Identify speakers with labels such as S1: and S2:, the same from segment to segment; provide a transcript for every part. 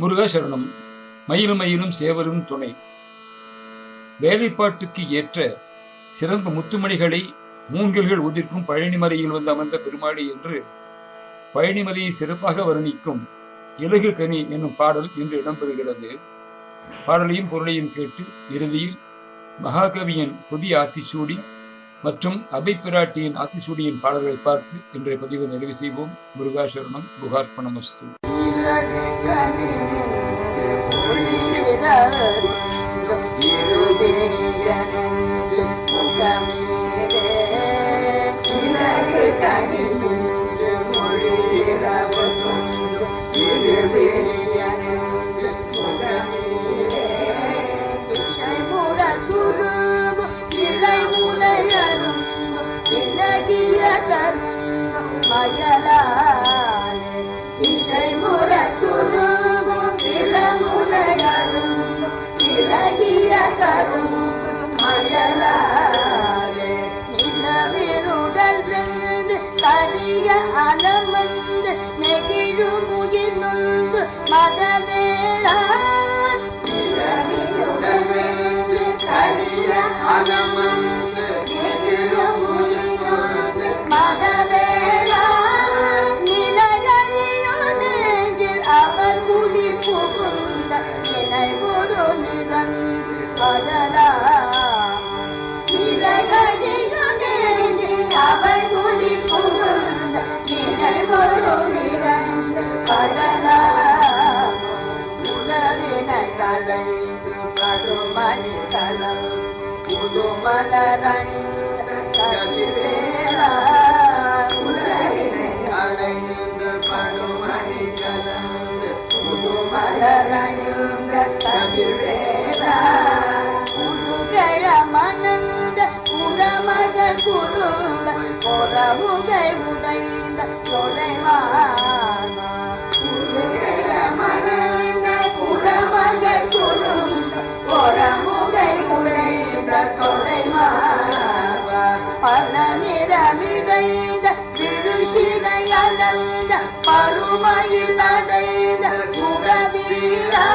S1: முருகாசரணம் மயிலும் மயிலும் சேவலும் துணை. வேலைப்பாட்டுக்கு ஏற்ற சிறந்த முத்துமணிகளை மூங்கில்கள் உதிர்க்கும் பழனிமலையில் வந்து அமர்ந்த பெருமாளி என்று பழனிமலையை சிறப்பாக வர்ணிக்கும் இலகு கனி என்னும் பாடல் இன்று இடம்பெறுகிறது. பாடலையும் பொருளையும் கேட்டு இறுதியில் மகாகவியின் புதிய ஆத்திசூடி மற்றும் அபை பிராட்டியின் ஆத்திசூடியின் பாடல்களை பார்த்து இன்றைய பதிவை நிறைவு செய்வோம். முருகாசரணம் குகார்ப்பணமஸ்து
S2: இலகு உயிர் நொந்து மதவேளா நிலகனியோ நெஞ்சில் அவர் குடி புகுந்த நினைவொரு நிரன்று படலாம் நினைவொரு நிரன்று படலாம் உலரினை கலைந்து கதிரேரா உலக குருட பொறமுகை உடைந்த தொலைவானா மணந்த குடமகள் குருட பொறமுகை உடைந்த தொலைவானா பல நிறமிடைந்த விழுசினை அலந்த பருமையில் அடைந்த முகவீரா?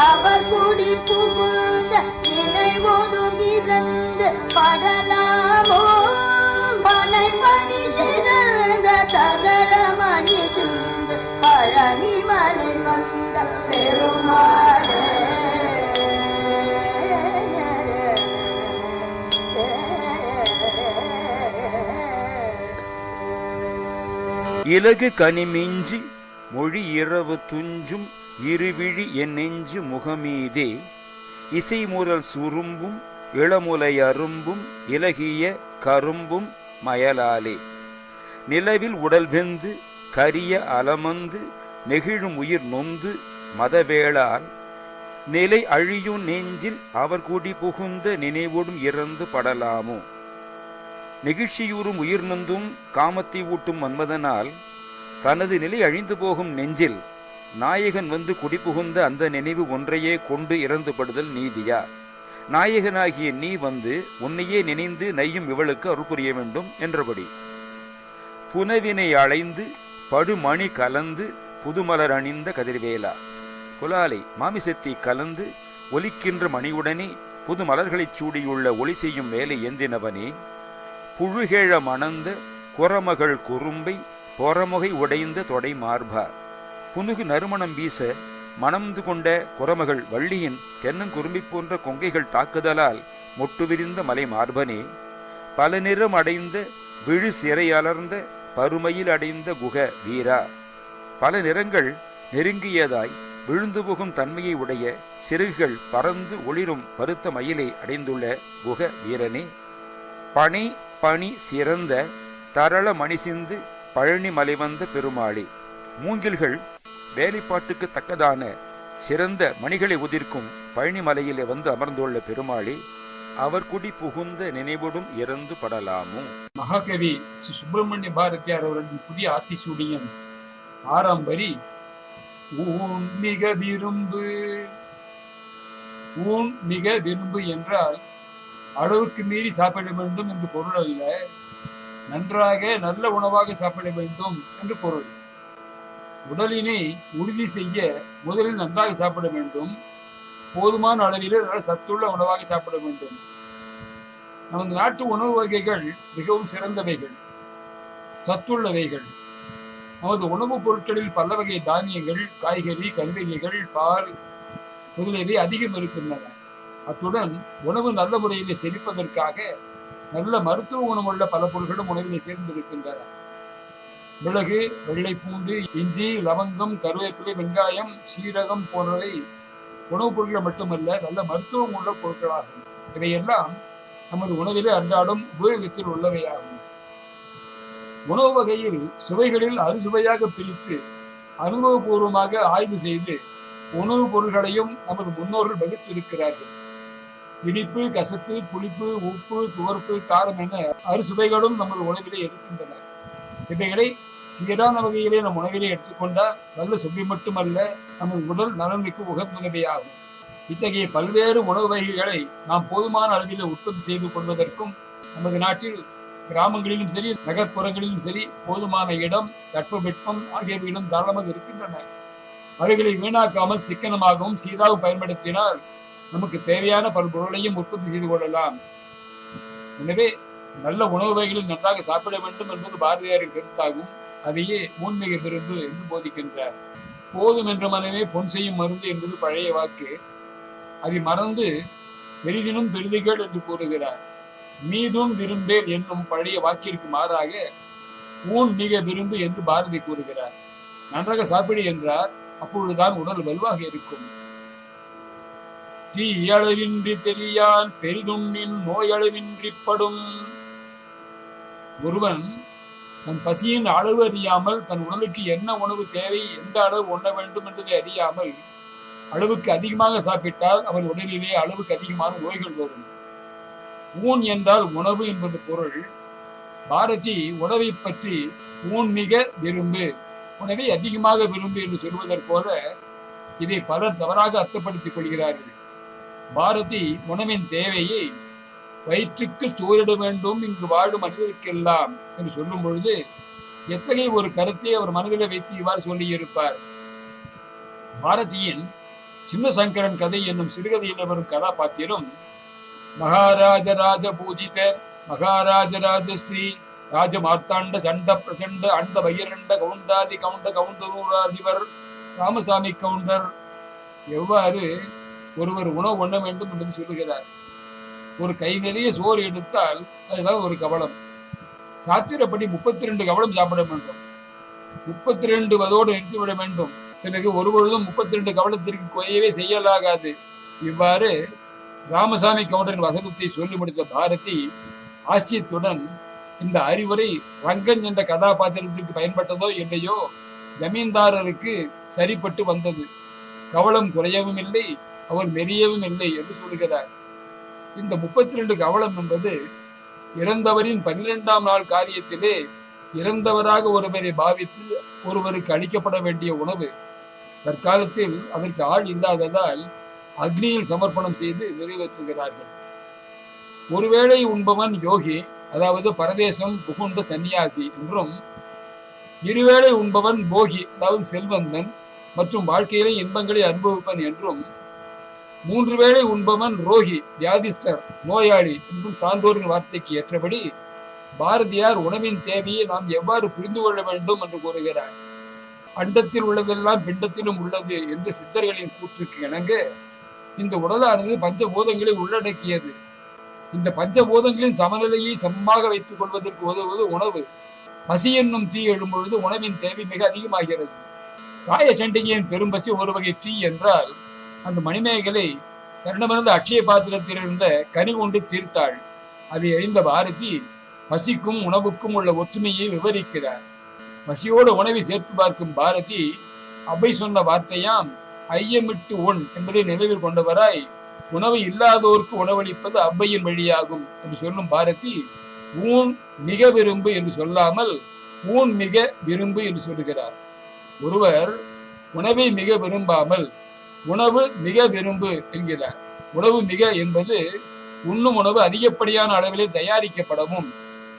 S2: அவர் குடி புகுந்த நினைவோதும் இறந்து படலாமோ மனை பணி சிறந்த தகல மணி சுந்த பழனி மலை வந்த பெருமாளே
S3: இலகு கனிமிஞ்சி மொழி இரவு துஞ்சும் இருவிழி என் நெஞ்சு முகமீதே. இசைமுரல் சுரும்பும் இளமுலை அரும்பும் இலகிய கரும்பும் மயலாலே. நிலவில் உடல் வெந்து கரிய அலமந்து நெகிழும் உயிர் நொந்து மதவேளால். நிலை அழியும் நெஞ்சில் அவர் குடி புகுந்த நினைவோடும் இறந்து படலாமோ? நெகிழ்ச்சியூறும் உயிர் நொந்தும் காமத்தை ஊட்டும் மன்மதனால் தனது நிலை அழிந்து போகும் நெஞ்சில் நாயகன் வந்து குடிபுகுந்த அந்த நினைவு ஒன்றையே கொண்டு இறந்துபடுதல் நீதியா? நாயகனாகிய நீ வந்து உன்னையே நினைந்து நெய்யும் இவளுக்கு அருள்புரிய வேண்டும் என்றபடி. புனவினை அழைந்து படுமணி கலந்து புதுமலர் அணிந்த கதிர்வேலா. குலாலை மாமிசத்தை கலந்து ஒலிக்கின்ற மணியுடனே புது மலர்களைச் சூடியுள்ள ஒளி செய்யும் வேலை எந்தினவனே புழுகேழ மணந்த குரமகள் குறும்பை பொறமுகை உடைந்த தொடை மார்பா புனுகு நறுமணம் வீச மணந்து கொண்ட குரமகள் வள்ளியின் தென்னங்குறும்பி போன்ற கொங்கைகள் தாக்குதலால் மொட்டு விரிந்த மலை மார்பனே. பல நிறம் அடைந்த விழு சிறை அலர்ந்த பருமையில் அடைந்த குக வீரா. பல நிறங்கள் நெருங்கியதாய் விழுந்து புகும் தன்மையை உடைய சிறுகுகள் பறந்து ஒளிரும் பருத்த மயிலை அடைந்துள்ள குக வீரனே. பனை பணி சிறந்த தரள மணிசிந்து பழனி மலை வந்த பெருமாளி. மூங்கில்கள் வேலைப்பாட்டுக்கு தக்கதான சிறந்த மணிகளை உதிர்க்கும் பழனிமலையிலே வந்து அமர்ந்துள்ள பெருமாளி அவர் குடி புகுந்த நினைவுடும் இறந்து படலாமோ?
S1: மகாகவி ஸ்ரீ சுப்பிரமணிய பாரதியார் அவர்களின் புதிய ஆத்திசூடியம் ஆறாம் வரி. ஊன் மிக விரும்பு ஊன் மிக விரும்பு என்றால் அளவுக்கு மீறி சாப்பிட வேண்டும் என்று பொருள் அல்ல. நன்றாக நல்ல உணவாக சாப்பிட வேண்டும் என்று பொருள். உடலினை உறுதி செய்ய முதலில் நன்றாக சாப்பிட வேண்டும். போதுமான அளவிலே நல்ல சத்துள்ள உணவாக சாப்பிட வேண்டும். நமது நாட்டு உணவு வகைகள் மிகவும் சிறந்தவைகள். சத்துள்ளவைகள். நமது உணவுப் பொருட்களில் பல வகை தானியங்கள் காய்கறி கருவகைகள் பால் முதலியவை அதிகம் இருக்கின்றன. அத்துடன் உணவு நல்ல முறையிலே செழிப்பதற்காக நல்ல மருத்துவ குணமுள்ள பல பொருட்களும் உணவிலே சேர்ந்திருக்கின்றன. மிளகு வெள்ளை பூண்டு இஞ்சி லவங்கம் கருவேப்பிலை வெங்காயம் சீரகம் போன்றவை உணவுப் பொருட்கள் மட்டுமல்ல நல்ல மருத்துவம் உள்ள பொருட்களாகும். இவையெல்லாம் நமது உணவிலே அன்றாடம் உபயோகத்தில் உள்ளவையாகும். உணவு வகையில் சுவைகளில் அறுசுவையாக பிரித்து அனுபவபூர்வமாக ஆய்வு செய்து உணவுப் பொருள்களையும் நமது முன்னோர்கள் வகுத்திருக்கிறார்கள். இனிப்பு கசப்பு புளிப்பு உப்பு துவர்ப்பு காரம் என அறுசுவைகளும் நமது உணவிலே இருக்கின்றன. இவைகளை சீரான வகையிலே நம் உணவிலே எடுத்துக்கொண்டால் நல்ல சுவை மட்டுமல்ல நமது உடல் நலனுக்கு உகந்துணவையாகும் இத்தகைய பல்வேறு உணவு வகைகளை நாம் போதுமான அளவில் உற்பத்தி செய்து கொள்வதற்கும் நமது நாட்டில் கிராமங்களிலும் சரி நகர்ப்புறங்களிலும் சரி போதுமான இடம் தட்பவெட்பம் ஆகியவையிலும் தாராளமாக இருக்கின்றன. அவைகளை வீணாக்காமல் சிக்கனமாகவும் சீராக பயன்படுத்தினால் நமக்கு தேவையான பல பொருளையும் உற்பத்தி செய்து கொள்ளலாம். எனவே நல்ல உணவு வகைகளில் நன்றாக சாப்பிட வேண்டும் என்பது பாரதியாரின் கருத்தாகும். அதையே மூன்மிக பிறந்து என்று போதிக்கின்றார். போதும் என்ற மனமே பொன் செய்யும் மருந்து என்பது பழைய வாக்கு. அதை மறந்து பெரிதினும் பெரிதுகள் என்று கூறுகிறார். மீதும் விரும்பேன் என்னும் பழைய வாக்கிற்கு மாறாக ஊன் மிக விரும்பு என்று பாரதி கூறுகிறார். நன்றாக சாப்பிடு என்றார் அப்பொழுதுதான் உடல் வலுவாக இருக்கும். தீயளவின்றி தெரியான் பெரிதுண்ணின் நோயளவின்றி படும். ஒருவன் தன் பசியின் அளவு அறியாமல் தன் உடலுக்கு என்ன உணவு தேவை எந்த அளவு உண்ண வேண்டும் என்பதை அறியாமல் அளவுக்கு அதிகமாக சாப்பிட்டால் அவன் உடலிலே அளவுக்கு அதிகமான நோய்கள் வரும். ஊன் என்றால் உணவு என்பது பொருள். பாரதி உணவை பற்றி ஊன் மிக விரும்பு உணவை அதிகமாக விரும்பு என்று சொல்வதற் போல இதை பலர் தவறாக அர்த்தப்படுத்திக் கொள்கிறார்கள். பாரதி உணவின் தேவையை வயிற்றுக்கு சூரிட வேண்டும் இங்கு வாழும் மனிதருக்கெல்லாம் என்று சொல்லும் பொழுது எத்தகைய ஒரு கருத்தை அவர் மனதில் வைத்து இவ்வாறு சொல்லியிருப்பார்? பாரதியின் சின்ன சங்கரன் கதை என்னும் சிறுகதையில் வரும் கதாபாத்திரம்? மகாராஜ ராஜ பூஜித மகாராஜ ராஜஸ்ரீ ராஜ மார்த்தாண்ட சண்ட பிரசண்ட அண்ட பகிரண்ட கவுண்டாதி கவுண்ட கவுண்டரூராதிவர் ராமசாமி கவுண்டர். எவ்வாறு ஒருவர் உணவு உண்ண வேண்டும் என்று சொல்லுகிறார். ஒரு கை நிறைய சோறு எடுத்தால் அதுதான் ஒரு கவலம் சாத்திரப்படி முப்பத்தி ரெண்டு கவலம் சாப்பிட வேண்டும். முப்பத்தி ரெண்டு வதோடு நிறுத்திவிட வேண்டும். பிறகு ஒரு பொழுதும் முப்பத்தி ரெண்டு கவலத்திற்கு குறையவே செய்யலாகாது. இவ்வாறு ராமசாமி கவுண்டரின் வசனத்தை சொல்லி முடித்த பாரதி ஆசியத்துடன் இந்த அறிவுரை ரங்கன் என்ற கதாபாத்திரத்திற்கு பயன்பட்டதோ இல்லையோ ஜமீன்தாரருக்கு சரிப்பட்டு வந்தது. கவலம் குறையவும் இல்லை அவர் நெறியவும் இல்லை என்று சொல்கிறார் இந்த முப்பத்தி ரெண்டு கவலம் என்பது இறந்தவரின் பன்னிரெண்டாம் நாள் காரியத்திலே இறந்தவராக ஒருவரை பாவித்து ஒருவருக்கு அளிக்கப்பட வேண்டிய உணவு. தற்காலத்தில் அதற்கு ஆள் இல்லாததால் அக்னியில் சமர்ப்பணம் செய்து நிறைவேற்றுகிறார்கள். ஒருவேளை உண்பவன் யோகி அதாவது பரதேசம் புகுண்ட சந்நியாசி என்றும் இருவேளை உண்பவன் போகி அதாவது செல்வந்தன் மற்றும் வாழ்க்கையிலே இன்பங்களை அனுபவிப்பன் என்றும் மூன்று வேளை உண்பவன் ரோகி வியாதிஸ்டர் நோயாளி என்றும் சான்றோரின் வார்த்தைக்கு ஏற்றபடி பாரதியார் உணவின் தேவையை நாம் எவ்வாறு புரிந்து கொள்ள வேண்டும் என்று கூறுகிறார். அண்டத்தில் உள்ளதெல்லாம் பிண்டத்திலும் உள்ளது என்று சித்தர்களின் கூற்றுக்கு இணங்க இந்த உடலானது பஞ்சபூதங்களை உள்ளடக்கியது. இந்த பஞ்சபூதங்களின் சமநிலையை சமமாக வைத்துக் கொள்வதற்கு உதவுவது உணவு. பசி என்னும் தீ எழும்பொழுது உணவின் தேவை மிக அதிகமாகிறது. காய சண்டிகையின் பெரும்பசி ஒரு வகை தீ என்றால் அந்த மணிமேகலை தருணமிருந்த அக்ஷய பாத்திரத்தில் இருந்த கனி கொண்டு தீர்த்தாள். அதை அறிந்த பாரதி பசிக்கும் உணவுக்கும் உள்ள ஒற்றுமையை விவரிக்கிறார். பசியோடு உணவை சேர்த்து பார்க்கும் பாரதி அபை சொன்ன வார்த்தையாம் ஐயமிட்டு ஒன் என்பதை நினைவில் கொண்டவராய் உணவு இல்லாதோருக்கு உணவளிப்பது அவ்வையின் வழியாகும் என்று சொல்லும் பாரதி ஊன் மிக விரும்பு என்று சொல்லாமல் ஊன் மிக விரும்பு என்று சொல்லுகிறார். ஒருவர் உணவை மிக விரும்பாமல் உணவு மிக விரும்பு என்கிறார். உணவு மிக என்பது உண்ணும் உணவு அதிகப்படியான அளவிலே தயாரிக்கப்படவும்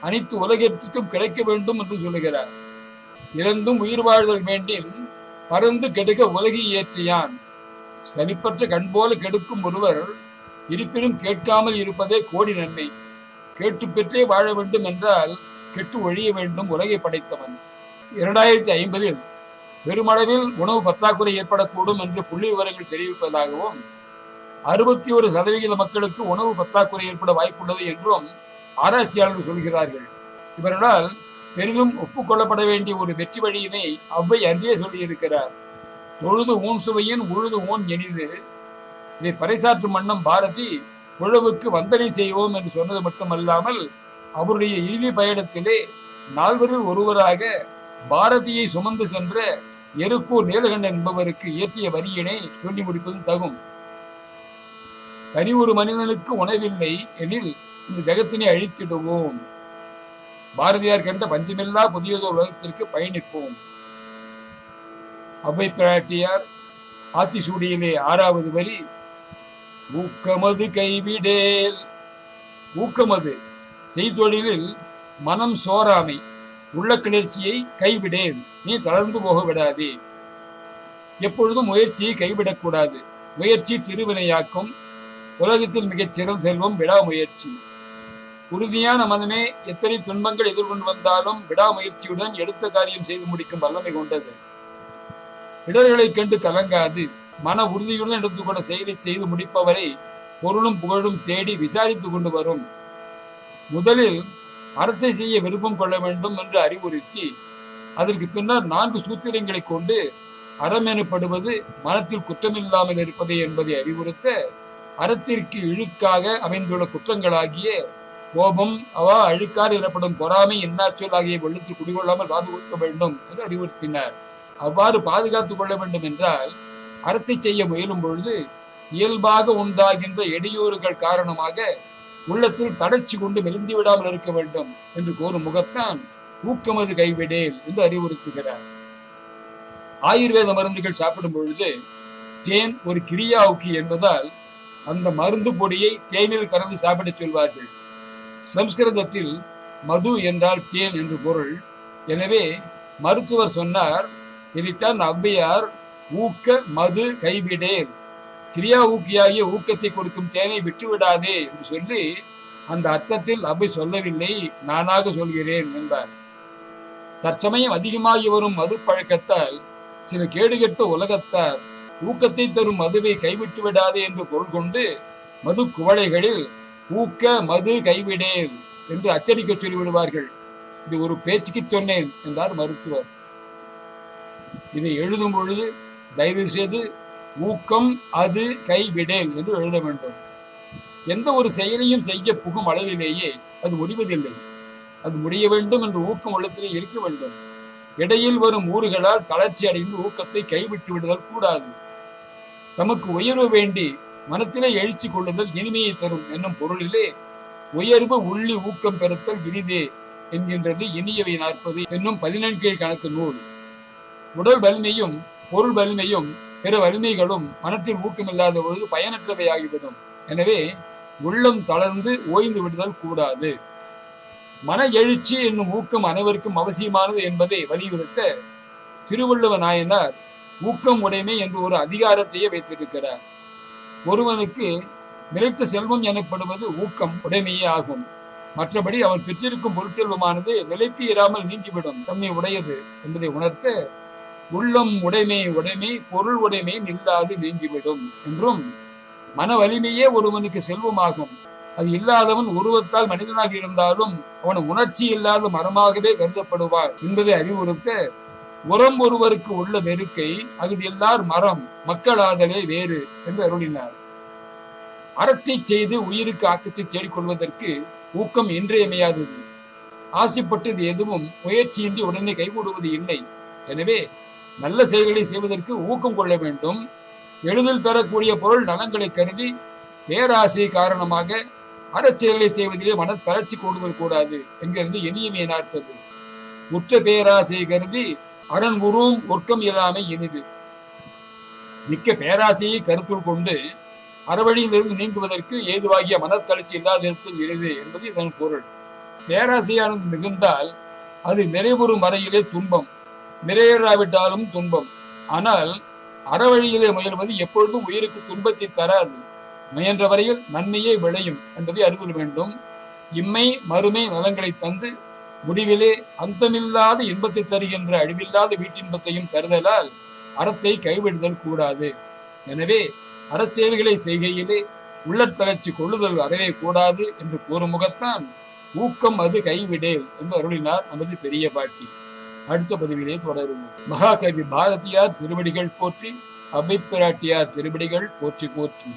S1: அனைத்து உலகத்திற்கும் கிடைக்க வேண்டும் என்று சொல்லுகிறார். இறந்தும் உயிர் வாழ்தல் வேண்டின் பறந்து கெடுக்க உலகி ஏற்றியான் சனிப்பற்ற கண் போல கெடுக்கும் ஒருவர் இருப்பினும் கேட்காமல் இருப்பதே கோடி நன்மை. கேட்டு பெற்றே வாழ வேண்டும் என்றால் கெட்டு ஒழிய வேண்டும் உலகை படைத்தவன். இரண்டாயிரத்தி ஐம்பதில் பெருமளவில் உணவு பற்றாக்குறை ஏற்படக்கூடும் என்று புள்ளி விவரங்கள் தெரிவிப்பதாகவும் அறுபத்தி ஒரு சதவிகித மக்களுக்கு உணவு பற்றாக்குறை ஏற்பட வாய்ப்புள்ளது என்றும் ஆராய்ச்சியாளர்கள் சொல்கிறார்கள். இவர்களால் பெரிதும் ஒப்புக்கொள்ளப்பட வேண்டிய ஒரு வெற்றி வழியினை அவ்வை அன்றே சொல்லியிருக்கிறார். தொழுது ஊன் சுவையின் உழுது ஊன் எனிது. இதை பறைசாற்றும் மன்னம் பாரதி உழவுக்கு வந்தனை செய்வோம் என்று சொன்னது மட்டுமல்லாமல் அவருடைய இறுதி பயணத்திலே நால்வரில் ஒருவராக பாரதியை சுமந்து சென்ற எருக்கூர் நீலகண்டன் என்பவருக்கு இயற்றிய வரியினை சொல்லி முடிப்பது தகும். தனி ஒரு மனிதனுக்கு உணவில்லை எனில் இந்த ஜெகத்தினை அழித்திடுவோம். பாரதியார் கண்ட பஞ்சமில்லா புதியதொரு உலகத்திற்கு பயணிப்போம். அவ்வை பிராட்டியார் ஆத்திசூடியிலே ஆறாவது வரி ஊக்கமது கைவிடேல். ஊக்கமது செய்தொழிலில் மனம் சோராமை உள்ள கிளர்ச்சியை கைவிடேன் நீ தளர்ந்து போக விடாதே எப்பொழுதும் முயற்சியை கைவிடக்கூடாது. முயற்சி திருவினையாக்கும். உலகத்தில் மிகச் செல்வம் விடாமுயற்சி உறுதியான மனமே எத்தனை துன்பங்கள் எதிர்கொண்டு வந்தாலும் விடாமுயற்சியுடன் எடுத்த காரியம் செய்து முடிக்கும் வல்லமை கொண்டது. இடர்களை கண்டு கலங்காது. மன உறுதியுடன் எடுத்துக்கொண்ட செயலை செய்து முடிப்பவரை பொருளும் புகழும் தேடி விசாரித்துக் கொண்டு வரும். முதலில் அறத்தை செய்ய விருப்பம் கொள்ள வேண்டும் என்று அறிவுறுத்தி அதற்கு பின்னர் நான்கு சூத்திரங்களை கொண்டு அறம் எனப்படுவது மனத்தில் குற்றமில்லாமல் இருப்பதே என்பதை அறிவுறுத்த அறத்திற்கு இழுக்காக அமைந்துள்ள குற்றங்களாகிய கோபம் அவா அழுக்காறு எனப்படும் பொறாமை இன்னாச்சொல் ஆகிய வெள்ளத்தில் குடிகொள்ளாமல் பாதுகாக்க வேண்டும் என்று அறிவுறுத்தினார். அவ்வாறு பாதுகாத்துக் கொள்ள வேண்டும் என்றால் அறத்தை செய்ய முயலும் பொழுது இயல்பாக உண்டாகின்ற இடையூறுகள் காரணமாக உள்ளத்தில் தளர்ச்சி கொண்டு மெலிந்து விடாமல் இருக்க வேண்டும் என்று கூறும் முகத்தான் ஊக்கமது கைவிடேல் என்று அறிவுறுத்துகிறார். ஆயுர்வேத மருந்துகள் சாப்பிடும் பொழுது தேன் ஒரு கிரியாவுக்கி என்பதால் அந்த மருந்து பொடியை தேனில் கலந்து சாப்பிடச் சொல்வார்கள். சம்ஸ்கிருதத்தில் மது என்றால் தேன் என்று பொருள். எனவே மருத்துவர் சொன்னார் இதைத்தான் ஔவையார் ஊக்க மது கைவிடேன் கிரியா ஊக்கியாகிய ஊக்கத்தை கொடுக்கும் தேனை விட்டுவிடாதே என்று சொல்லி அந்த அர்த்தத்தில் அவை சொல்லவில்லை நானாக சொல்கிறேன் என்றார் தற்சமயம் அதிகமாகி வரும் மது பழக்கத்தால் சில கேடுகெட்ட உலகத்தார் ஊக்கத்தை தரும் மதுவை கைவிட்டு விடாதே என்று பொருள் கொண்டு மது குவளைகளில் ஊக்க மது கைவிடேன் என்று அச்சரிக்க சொல்லிவிடுவார்கள். இது ஒரு பேச்சுக்கு சொன்னேன் என்றார் மருத்துவர். இதை எழுதும் பொழுது தயவு செய்து ஊக்கம் அது கைவிடேன் என்று எழுத வேண்டும். எந்த ஒரு செயலையும் செய்ய புகும் அளவிலேயே அது முடிவதில்லை அது முடிய வேண்டும் என்று ஊக்கம் உள்ளத்திலே இருக்க வேண்டும். இடையில் வரும் ஊர்களால் தளர்ச்சி அடைந்து ஊக்கத்தை கைவிட்டு விடுதல் கூடாது. தமக்கு உயர்வு வேண்டி மனத்திலே எழுச்சி கொள்ளுதல் இனிமையை தரும் என்னும் பொருளிலே உயர்வு உள்ளி ஊக்கம் பெறுத்தல் இனிதே என்கின்றது இனியவை நாற்பது என்னும் பதினெண்கீழ் கணக்கு நூல். உடல் வலிமையும் பொருள் வலிமையும் பிற வலிமைகளும் மனத்தில் ஊக்கமில்லாத பொழுது பயனற்றவை ஆகிவிடும் எனவே உள்ளம் தளர்ந்து ஓய்ந்து விடுதல் கூடாது. மன எழுச்சி என்னும் ஊக்கம் அனைவருக்கும் அவசியமானது என்பதை வலியுறுத்த திருவள்ளுவ நாயனார் ஊக்கம் உடைமை என்று ஒரு அதிகாரத்தையே வைத்திருக்கிறார். ஒருவனுக்கு நிலைத்த செல்வம் எனப்படுவது ஊக்கம் உடைமையே ஆகும். மற்றபடி அவன் பெற்றிருக்கும் பொருட்செல்வமானது நிலைத்து இராமல் நீங்கிவிடும். தன்மை உடையது என்பதை உணர்த்த உள்ளம் உடைமை உடைமை பொருள் உடைமை நில்லாது நீங்கிவிடும் என்றும் மன வலிமையே ஒருவனுக்கு செல்வமாகும். அது இல்லாதவன் உருவத்தால் மனிதனாக இருந்தாலும் அவன் உணர்ச்சி இல்லாத மரமாகவே கருதப்படுவான் என்பதை அறிவுறுத்த உரம் ஒருவருக்கு உள்ள வெறுக்கை அகுது எல்லார் மரம் மக்களாதலே வேறு என்று அருளினார். அறத்தை செய்து உயிருக்கு ஆக்கத்தை தேடிக்கொள்வதற்கு ஊக்கம் இன்றியமையாதது ஆசைப்பட்டது எதுவும் முயற்சியின்றி உடனே கைகூடுவது இல்லை. எனவே நல்ல செயல்களை செய்வதற்கு ஊக்கம் கொள்ள வேண்டும். எளிதில் பெறக்கூடிய பொருள் நலன்களை கருதி பேராசை காரணமாக அறச்செயல்களை செய்வதிலே மன தளர்ச்சி கொண்டு கூடாது என்கிறது எளியமே நாற்பது. உற்ற பேராசை கருதி அரண் உருவும் ஒர்க்கம் இல்லாமை இனிது. மிக்க பேராசையை கருத்துள் கொண்டு அறவழியிலிருந்து நீங்குவதற்கு ஏதுவாகிய மனத்தளர்ச்சி இல்லாதிருத்தல் எளிது என்பது இதன் பொருள். பேராசையானது மிகுந்தால் அது நிறைவுறும் வரையிலே துன்பம். நிறைவேறாவிட்டாலும் துன்பம். ஆனால் அறவழியிலே முயல்வது எப்பொழுதும் உயிருக்கு துன்பத்தை தராது. முயன்ற வரையில் நன்மையே விளையும் என்பதை அறிதல் வேண்டும். இம்மை மறுமை நலன்களை தந்து முடிவிலே அந்தமில்லாத இன்பத்தை தருகின்ற அழிவில்லாத வீட்டின்பத்தையும் தருதலால் அறத்தை கைவிடுதல் கூடாது. எனவே அறச்செயல்களை செய்கையிலே உள்ளத்தளர்ச்சி கொள்ளுதல் அறவே கூடாது என்று கூறும் முகத்தான் ஊக்கம் அது கைவிடேல் என்று அருளினார் நமது பெரிய பாட்டி. அடுத்த பதிவிலே தொடரும் மகாகவி பாரதியார் திருவடிகள் போற்றி அபிப்பிராட்டியார் திருவடிகள் போற்றி போற்றி.